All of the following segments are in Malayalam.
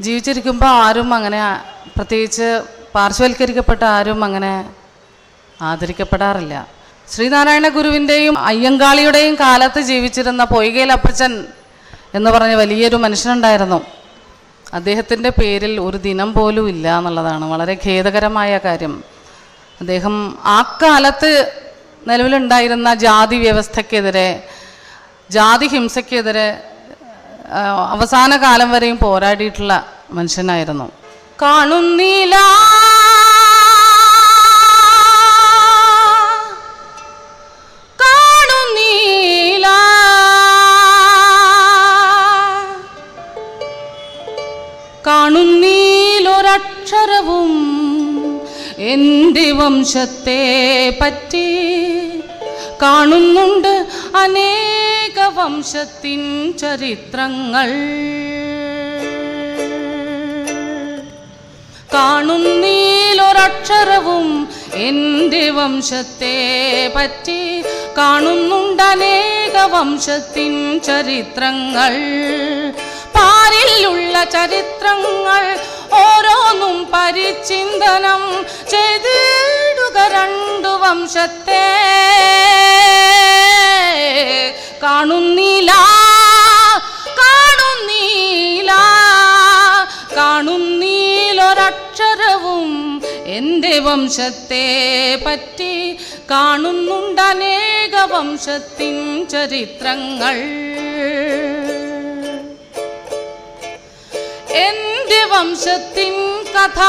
ജീവിച്ചിരിക്കുമ്പോൾ ആരും അങ്ങനെ പ്രത്യേകിച്ച് പാർശ്വവൽക്കരിക്കപ്പെട്ട ആരും അങ്ങനെ ആദരിക്കപ്പെടാറില്ല. ശ്രീനാരായണ ഗുരുവിന്റെയും അയ്യങ്കാളിയുടെയും കാലത്ത് ജീവിച്ചിരുന്ന പൊയ്കയിൽ അപ്പച്ചൻ എന്ന് പറഞ്ഞ വലിയൊരു മനുഷ്യനുണ്ടായിരുന്നു. അദ്ദേഹത്തിന്റെ പേരിൽ ഒരു ദിനം പോലും ഇല്ല എന്നുള്ളതാണ് വളരെ ഖേദകരമായ കാര്യം. അദ്ദേഹം ആ കാലത്ത് നിലവിലുണ്ടായിരുന്ന ജാതി വ്യവസ്ഥക്കെതിരെ ജാതി ഹിംസയ്ക്കെതിരെ അവസാന കാലം വരെയും പോരാടിയിട്ടുള്ള മനുഷ്യനായിരുന്നു. കാണുന്നില്ല കാണുന്നില്ല കാണുന്നീലൊരക്ഷരവും എന്റെ വംശത്തെ പറ്റി കാണുന്നുണ്ട് അനേക വംശത്തിൻ ചരിത്രങ്ങൾ. കാണുന്നീലൊരക്ഷരവും എന്റെ വംശത്തെ പറ്റി കാണുന്നുണ്ടനേക വംശത്തിൻ ചരിത്രങ്ങൾ. പാരിലുള്ള ചരിത്രങ്ങൾ ഓരോന്നും പരിചിന്തനം ചെയ്തിടുക രണ്ടു വംശത്തെ. കാണുന്നില്ല. കാണുന്നില്ല. കാണുന്നീലൊരക്ഷരവും എന്റെ വംശത്തെ പറ്റി കാണുന്നുണ്ട് അനേക വംശത്തിൻ ചരിത്രങ്ങൾ. എന്റെ വംശത്തിൻ കഥ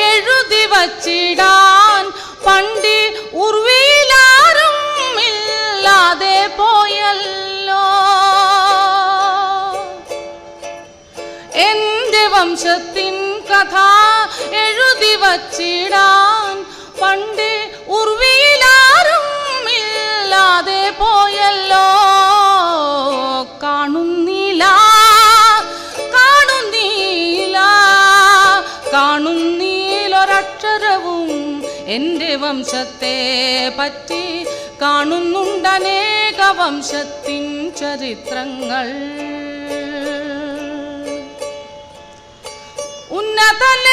എഴുതി വച്ചിടാൻ പണ്ടി ഉർവിയിലാരും ഇല്ലാതെ പോയല്ലോ. എന്റെ വംശത്തിൻ കഥ എഴുതി വച്ചിടാൻ പണ്ട് ഉർവിയിലാരും ഇല്ലാതെ പോയല്ലോ. കാണുന്നില്ല കാണുന്നില്ല കാണുന്നീലൊരക്ഷരവും എന്റെ വംശത്തെ പറ്റി കാണുന്നുണ്ട് അനേക വംശത്തിൻ ചരിത്രങ്ങൾ. ഉന്നതനെ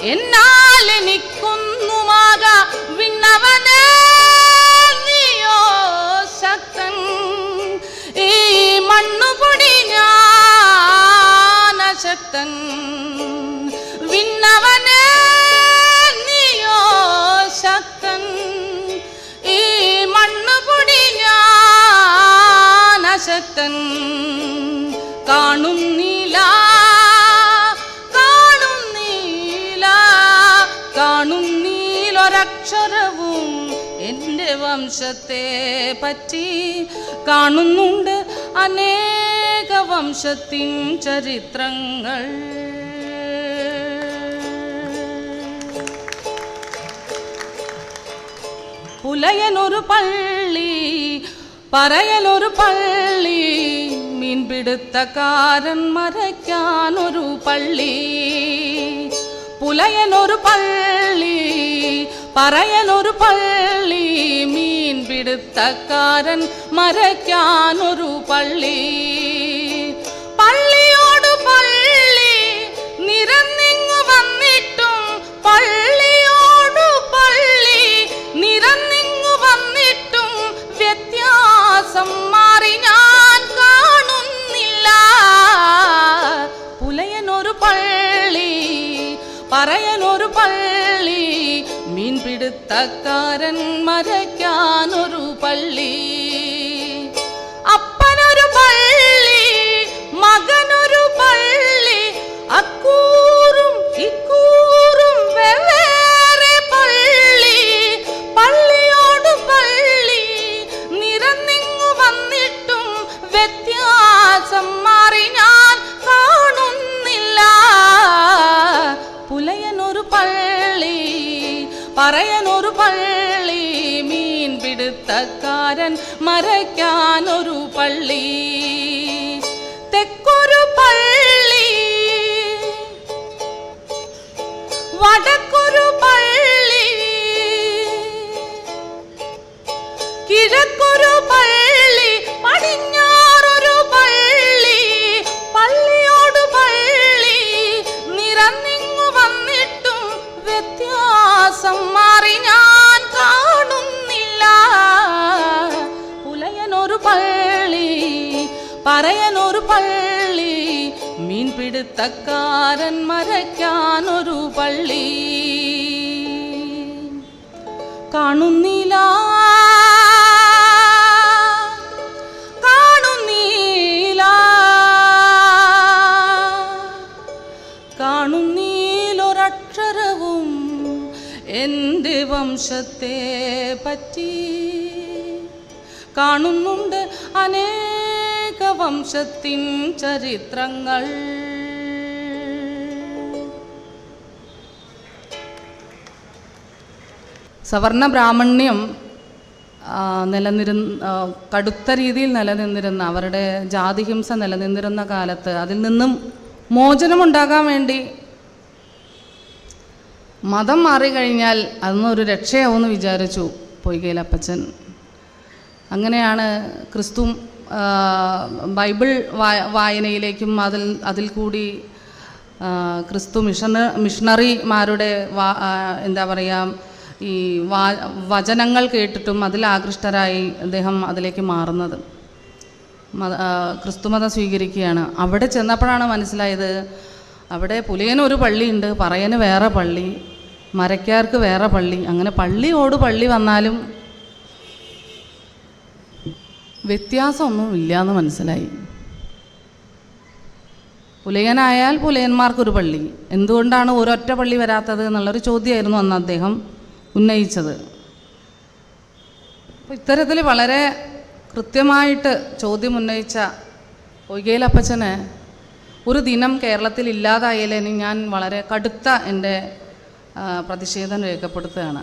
എന്നാൽ എനിക്കൊന്നുമാക വിണ്ണവനെ നീയോ ശക്തൻ. ഈ മണ്ണുപൊടി ഞാൻ അശക്തൻ വിണ്ണവനെ നീയോ ശക്തൻ. ഈ മണ്ണുപൊടി വംശത്തെ പറ്റി കാണുന്നുണ്ട് അനേക വംശത്തിൻ ചരിത്രങ്ങൾ. പുലയനൊരു പള്ളി പറയലൊരു പള്ളി മീൻപിടുത്തക്കാരൻ മറയ്ക്കാനൊരു പള്ളി. പുലയനൊരു പള്ളി പറയലൊരു പള്ളി മീൻപിടുത്തക്കാരൻ മറയ്ക്കാനൊരു പള്ളി മീൻപിടുത്തക്കാരൻ മരയ്ക്കാനൊരു പള്ളി. പറയാനൊരു പള്ളി മീൻ പിടുത്തക്കാരൻ മരയ്ക്കാനൊരു പള്ളി. തെക്കൊരു പള്ളി വടക്കൊരു പള്ളി പറയാനൊരു പള്ളി മീൻപിടുത്തക്കാരൻ ഒരു പള്ളി. കാണുന്നില്ല കാണുന്നീല കാണുന്നീലൊരക്ഷരവും എന്റെ വംശത്തെ പറ്റി കാണുന്നുണ്ട് അനേക വംശത്തിൻ ചരിത്രങ്ങൾ. സവർണ ബ്രാഹ്മണ്യം നിലനിരുന്ന കടുത്ത രീതിയിൽ നിലനിന്നിരുന്ന അവരുടെ ജാതിഹിംസ നിലനിന്നിരുന്ന കാലത്ത് അതിൽ നിന്നും മോചനമുണ്ടാകാൻ വേണ്ടി മതം മാറിക്കഴിഞ്ഞാൽ അതൊന്നൊരു രക്ഷയാവുമെന്ന് വിചാരിച്ചു പൊയ്കയിലപ്പച്ചൻ അങ്ങനെയാണ് ക്രിസ്തു ബൈബിൾ വായനയിലേക്കും അതിൽ അതിൽ കൂടി ക്രിസ്തു മിഷൻ മിഷണറിമാരുടെ എന്താ പറയുക ഈ വചനങ്ങൾ കേട്ടിട്ടും അതിൽ ആകൃഷ്ടരായി അദ്ദേഹം അതിലേക്ക് മാറുന്നത്. ക്രിസ്തുമതം സ്വീകരിക്കുകയാണ്. അവിടെ ചെന്നപ്പോഴാണ് മനസ്സിലായത് അവിടെ പുലിയന് ഒരു പള്ളിയുണ്ട് പറയന് വേറെ പള്ളി മരക്കാർക്ക് വേറെ പള്ളി അങ്ങനെ പള്ളിയോട് പള്ളി വന്നാലും വ്യത്യാസമൊന്നും ഇല്ല എന്ന് മനസ്സിലായി. പുലയനായാൽ പുലയന്മാർക്കൊരു പള്ളി. എന്തുകൊണ്ടാണ് ഒരൊറ്റ പള്ളി വരാത്തത് എന്നുള്ളൊരു ചോദ്യമായിരുന്നു അന്ന് അദ്ദേഹം ഉന്നയിച്ചത്. അപ്പോൾ ഇത്തരത്തിൽ വളരെ കൃത്യമായിട്ട് ചോദ്യം ഉന്നയിച്ച ഒയ്കയിലപ്പച്ചന് ഒരു ദിനം കേരളത്തിൽ ഇല്ലാതായാലും ഞാൻ വളരെ കടുത്ത എന്റെ പ്രതിഷേധം രേഖപ്പെടുത്തുകയാണ്.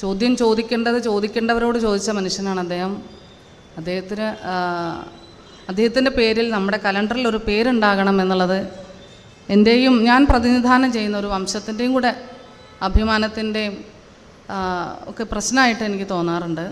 ചോദ്യം ചോദിക്കേണ്ടത് ചോദിക്കേണ്ടവരോട് ചോദിച്ച മനുഷ്യനാണ് അദ്ദേഹം. അദ്ദേഹത്തിന് അദ്ദേഹത്തിന്റെ പേരിൽ നമ്മുടെ കലണ്ടറിൽ ഒരു പേരുണ്ടാകണം എന്നുള്ളത് എന്റെയും ഞാൻ പ്രതിനിധാനം ചെയ്യുന്ന ഒരു വംശത്തിന്റെയും കൂടെ അഭിമാനത്തിന്റെയും ഒക്കെ പ്രശ്നമായിട്ട് എനിക്ക് തോന്നാറുണ്ട്.